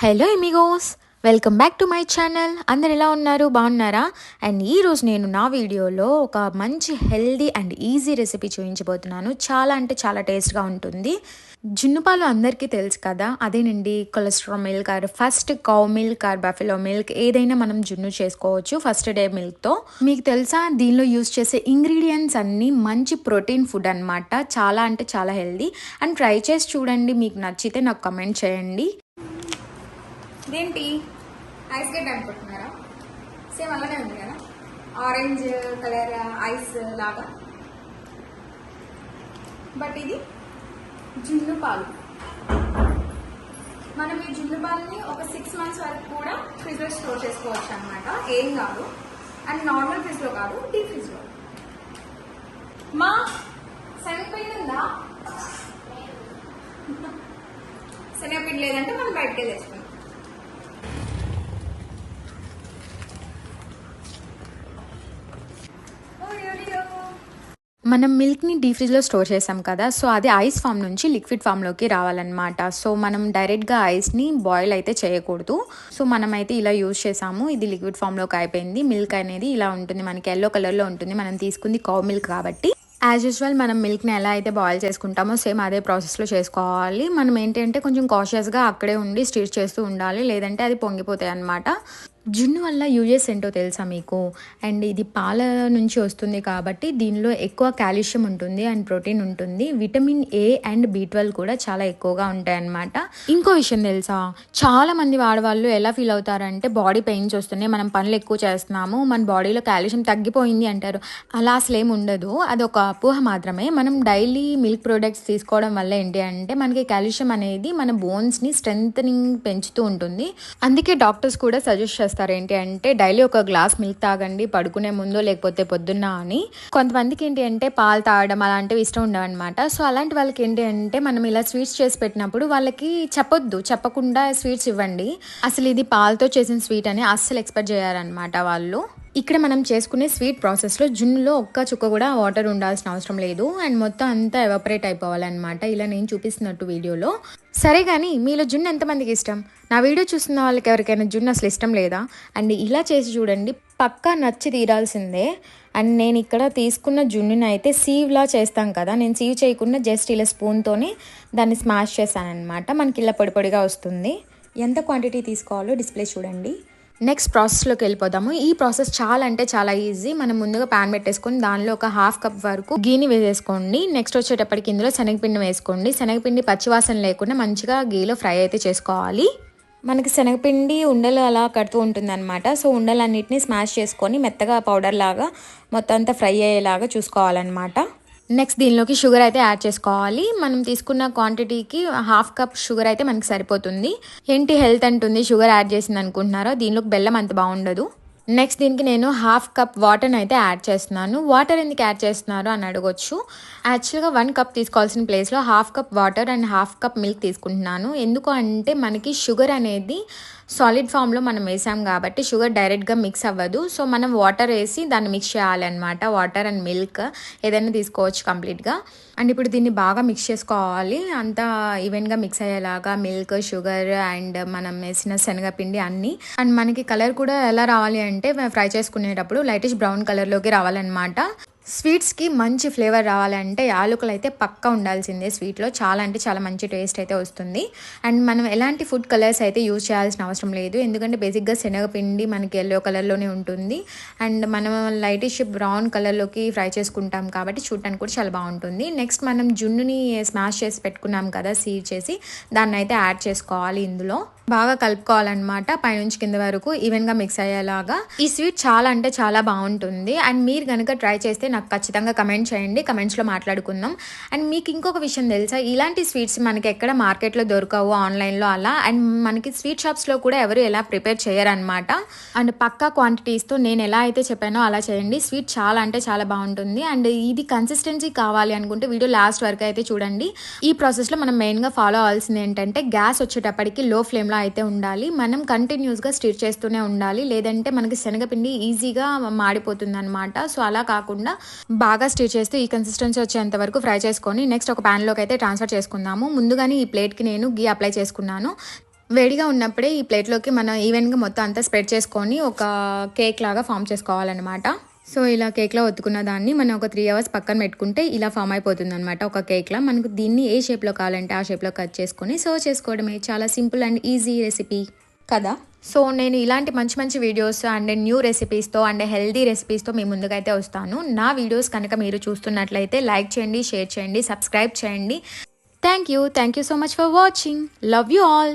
Hello amigos welcome back to my channel అందరు ఎలా ఉన్నారు? బాగున్నారా? అండ్ ఈరోజు నేను నా వీడియోలో ఒక మంచి హెల్దీ అండ్ ఈజీ రెసిపీ చూపించబోతున్నాను. చాలా అంటే చాలా టేస్ట్గా ఉంటుంది. జున్ను పాలు అందరికీ తెలుసు కదా? అదేనండి cholesterol milk or first cow milk or buffalo milk ఏదైనా మనం జున్ను చేసుకోవచ్చు ఫస్ట్ డే మిల్క్తో మీకు తెలుసా? దీనిలో యూస్ చేసే ఇంగ్రీడియంట్స్ అన్నీ మంచి ప్రోటీన్ ఫుడ్ అన్నమాట. చాలా అంటే చాలా హెల్దీ అండ్ ట్రై చేసి చూడండి మీకు నచ్చితే నాకు కమెంట్ చేయండి. ఇదేంటి? ఐస్ గడ్డ అనుకుంటున్నారా సేమ్ అలానే ఉంది కదా? ఆరెంజ్ కలర్ ఐస్ లాగా. బట్ ఇది జున్ను పాలు. మనం ఈ జున్ను పాలని ఒక సిక్స్ మంత్స్ వరకు కూడా ఫ్రిడ్జ్లో స్టోర్ చేసుకోవచ్చు అనమాట ఏం కాదు. అండ్ నార్మల్ ఫ్రిడ్జ్లో కాదు డీప్ ఫ్రిడ్జ్లో మా శనగపిండి ఉందా శనగపిండి లేదంటే మనం బయటకే తెచ్చుకుంటాం. మనం మిల్క్ని డీ ఫ్రిడ్జ్లో స్టోర్ చేసాం కదా సో అది ఐస్ ఫామ్ నుంచి లిక్విడ్ ఫామ్లోకి రావాలన్నమాట. సో మనం డైరెక్ట్గా ఐస్ని బాయిల్ అయితే చేయకూడదు. సో మనమైతే ఇలా యూజ్ చేసాము. ఇది లిక్విడ్ ఫామ్లోకి అయిపోయింది. మిల్క్ అనేది ఇలా ఉంటుంది. మనకి ఎల్లో కలర్లో ఉంటుంది. మనం తీసుకుంది కౌ మిల్క్ కాబట్టి. యాజ్ యూజువల్ మనం మిల్క్ని ఎలా అయితే బాయిల్ చేసుకుంటామో సేమ్ అదే ప్రాసెస్లో చేసుకోవాలి. మనం ఏంటంటే కొంచెం కాషియస్గా అక్కడే ఉండి స్టీర్ చేస్తూ ఉండాలి. లేదంటే అది పొంగిపోతాయి అనమాట జున్ను వల్ల యూజెస్ ఏంటో తెలుసా మీకు? అండ్ ఇది పాల నుంచి వస్తుంది కాబట్టి దీనిలో ఎక్కువ కాల్షియం ఉంటుంది అండ్ ప్రోటీన్ ఉంటుంది. Vitamin A and B twelve కూడా చాలా ఎక్కువగా ఉంటాయి అన్నమాట ఇంకో విషయం తెలుసా? చాలా మంది ఆడవాళ్ళు ఎలా ఫీల్ అవుతారంటే బాడీ పెయిన్స్ వస్తున్నాయి మనం పనులు ఎక్కువ చేస్తున్నాము మన బాడీలో కాల్షియం తగ్గిపోయింది అంటారు. అలా అసలు ఏమి ఉండదు. అది ఒక అపోహ మాత్రమే. మనం డైలీ మిల్క్ ప్రొడక్ట్స్ తీసుకోవడం వల్ల ఏంటి అంటే మనకి కాల్షియం అనేది మన బోన్స్ని స్ట్రెంగ్ పెంచుతూ ఉంటుంది. అందుకే డాక్టర్స్ కూడా సజెస్ట్ చేస్తారు ఏంటి అంటే డైలీ ఒక గ్లాస్ మిల్క్ తాగండి పడుకునే ముందో లేకపోతే పొద్దున్న అని. కొంతమందికి ఏంటి అంటే పాలు తాగడం అలాంటివి ఇష్టం ఉండవన్నమాట. సో అలాంటి వాళ్ళకి ఏంటి అంటే మనం ఇలా స్వీట్స్ చేసి పెట్టినప్పుడు వాళ్ళకి చెప్పొద్దు చెప్పకుండా స్వీట్స్ ఇవ్వండి. అసలు ఇది పాలతో చేసిన స్వీట్ అని అస్సలు ఎక్స్పెక్ట్ చేయాలన్నమాట వాళ్ళు. ఇక్కడ మనం చేసుకునే స్వీట్ ప్రాసెస్లో జున్నులో ఒక్క చుక్క కూడా వాటర్ ఉండాల్సిన అవసరం లేదు. అండ్ మొత్తం అంతా ఎవపరేట్ అయిపోవాలన్నమాట. ఇలా నేను చూపిస్తున్నట్టు వీడియోలో. సరే కానీ మీలో జున్ను ఎంతమందికి ఇష్టం? నా వీడియో చూస్తున్న వాళ్ళకి ఎవరికైనా జున్ను అసలు ఇష్టం లేదా? అండ్ ఇలా చేసి చూడండి పక్కా నచ్చి తీరాల్సిందే. అండ్ నేను ఇక్కడ తీసుకున్న జున్నుని అయితే సీవ్లా చేస్తాం కదా. నేను సీవ్ చేయకుండా జస్ట్ ఇలా స్పూన్తోనే దాన్ని స్మాష్ చేశాను అనమాట మనకి ఇలా పొడి పొడిగా వస్తుంది. ఎంత క్వాంటిటీ తీసుకోవాలో డిస్ప్లే చూడండి. నెక్స్ట్ ప్రాసెస్లోకి వెళ్ళిపోదాము. ఈ ప్రాసెస్ చాలా అంటే చాలా ఈజీ మనం ముందుగా ప్యాన్ పెట్టేసుకొని దానిలో ఒక హాఫ్ కప్ వరకు గీని వేసేసుకోండి. నెక్స్ట్ వచ్చేటప్పటికి ఇందులో శనగపిండి వేసుకోండి. శనగపిండి పచ్చివాసన లేకుండా మంచిగా గీలో ఫ్రై అయితే చేసుకోవాలి. మనకి శనగపిండి ఉండలు అలా కడుతూ ఉంటుంది అనమాట సో ఉండలన్నిటిని స్మాష్ చేసుకొని మెత్తగా పౌడర్ లాగా మొత్తం అంతా ఫ్రై అయ్యేలాగా చూసుకోవాలన్నమాట. నెక్స్ట్ దీనిలోకి షుగర్ అయితే యాడ్ చేసుకోవాలి. మనం తీసుకున్న క్వాంటిటీకి హాఫ్ కప్ షుగర్ అయితే మనకి సరిపోతుంది. ఏంటి హెల్త్ అంటుంది? షుగర్ యాడ్ చేసింది అనుకుంటున్నారో దీనిలోకి బెల్లం అంత బాగుండదు. నెక్స్ట్ దీనికి నేను హాఫ్ కప్ వాటర్ని అయితే యాడ్ చేస్తున్నాను. వాటర్ ఎందుకు యాడ్ చేస్తున్నారు అని అడగొచ్చు. యాక్చువల్గా వన్ కప్ తీసుకోవాల్సిన ప్లేస్లో half cup water and half cup milk తీసుకుంటున్నాను. ఎందుకు అంటే మనకి షుగర్ అనేది సాలిడ్ ఫామ్లో మనం వేసాం కాబట్టి షుగర్ డైరెక్ట్గా మిక్స్ అవ్వదు. సో మనం వాటర్ వేసి దాన్ని మిక్స్ చేయాలన్నమాట. వాటర్ అండ్ మిల్క్ ఏదైనా తీసుకోవచ్చు కంప్లీట్గా అండ్ ఇప్పుడు దీన్ని బాగా మిక్స్ చేసుకోవాలి. అంతా ఈవెన్గా మిక్స్ అయ్యేలాగా మిల్క్ షుగర్ అండ్ మనం వేసిన శనగపిండి అన్నీ. అండ్ మనకి కలర్ కూడా ఎలా రావాలి అంటే అంటే ఫ్రై చేసుకునేటప్పుడు లైటిష్ బ్రౌన్ కలర్లోకి రావాలన్నమాట. స్వీట్స్కి మంచి ఫ్లేవర్ రావాలంటే యాలకులు అయితే పక్కా ఉండాల్సిందే స్వీట్లో. చాలా అంటే చాలా మంచి టేస్ట్ అయితే వస్తుంది. అండ్ మనం ఎలాంటి ఫుడ్ కలర్స్ అయితే యూజ్ చేయాల్సిన అవసరం లేదు. ఎందుకంటే బేసిక్గా శనగపిండి మనకి ఎల్లో కలర్లోనే ఉంటుంది. అండ్ మనం లైటిష్ బ్రౌన్ కలర్లోకి ఫ్రై చేసుకుంటాం కాబట్టి చూడటానికి కూడా చాలా బాగుంటుంది. నెక్స్ట్ మనం జున్నుని స్మాష్ చేసి పెట్టుకున్నాం కదా సీడ్ చేసి దాన్ని అయితే యాడ్ చేసుకోవాలి ఇందులో. బాగా కలుపుకోవాలన్నమాట. పైనుంచి కింద వరకు ఈవెన్గా మిక్స్ అయ్యేలాగా. ఈ స్వీట్ చాలా అంటే చాలా బాగుంటుంది. అండ్ మీరు కనుక ట్రై చేస్తే నాకు ఖచ్చితంగా కమెంట్ చేయండి. కమెంట్స్లో మాట్లాడుకుందాం. అండ్ మీకు ఇంకొక విషయం తెలుసా? ఇలాంటి స్వీట్స్ మనకి ఎక్కడ మార్కెట్లో దొరకవు ఆన్లైన్లో అలా. అండ్ మనకి స్వీట్ షాప్స్లో కూడా ఎవరు ఎలా ప్రిపేర్ చేయరనమాట అండ్ పక్కా క్వాంటిటీస్తో నేను ఎలా అయితే చెప్పానో అలా చేయండి. స్వీట్ చాలా అంటే చాలా బాగుంటుంది. అండ్ ఇది కన్సిస్టెన్సీ కావాలి అనుకుంటే వీడియో లాస్ట్ వరకు అయితే చూడండి. ఈ ప్రాసెస్లో మనం మెయిన్గా ఫాలో అవ్వాల్సింది ఏంటంటే గ్యాస్ వచ్చేటప్పటికి లో ఫ్లేమ్లో అయితే ఉండాలి. మనం కంటిన్యూస్గా స్టిర్ చేస్తూనే ఉండాలి. లేదంటే మనకి శనగపిండి ఈజీగా మాడిపోతుంది అనమాట సో అలా కాకుండా బాగా స్టిచ్ చేస్తూ ఈ కన్సిస్టెన్సీ వచ్చేంత వరకు ఫ్రై చేసుకొని నెక్స్ట్ ఒక ప్యాన్లోకి అయితే ట్రాన్స్ఫర్ చేసుకుందాము. ముందుగానే ఈ ప్లేట్కి నేను గీ అప్లై చేసుకున్నాను. వేడిగా ఉన్నప్పుడే ఈ ప్లేట్లోకి మనం ఈవెన్గా మొత్తం అంతా స్ప్రెడ్ చేసుకొని ఒక కేక్ లాగా ఫామ్ చేసుకోవాలన్నమాట. సో ఇలా కేక్లో ఒత్తుకున్న దాన్ని మనం ఒక త్రీ అవర్స్ పక్కన పెట్టుకుంటే ఇలా ఫామ్ అయిపోతుంది అనమాట ఒక కేక్లా మనకు దీన్ని ఏ షేప్లో కావాలంటే ఆ షేప్లో కట్ చేసుకొని సర్వ్ చేసుకోవడమే. చాలా సింపుల్ అండ్ ఈజీ రెసిపీ కదా? సో నేను ఇలాంటి మంచి మంచి వీడియోస్ అండ్ న్యూ రెసిపీస్తో అండ్ హెల్దీ రెసిపీస్తో మీ ముందుకైతే వస్తాను. నా వీడియోస్ కనుక మీరు చూస్తున్నట్లయితే లైక్ చేయండి షేర్ చేయండి సబ్స్క్రైబ్ చేయండి. Thank you. Thank you so much for watching. Love you all.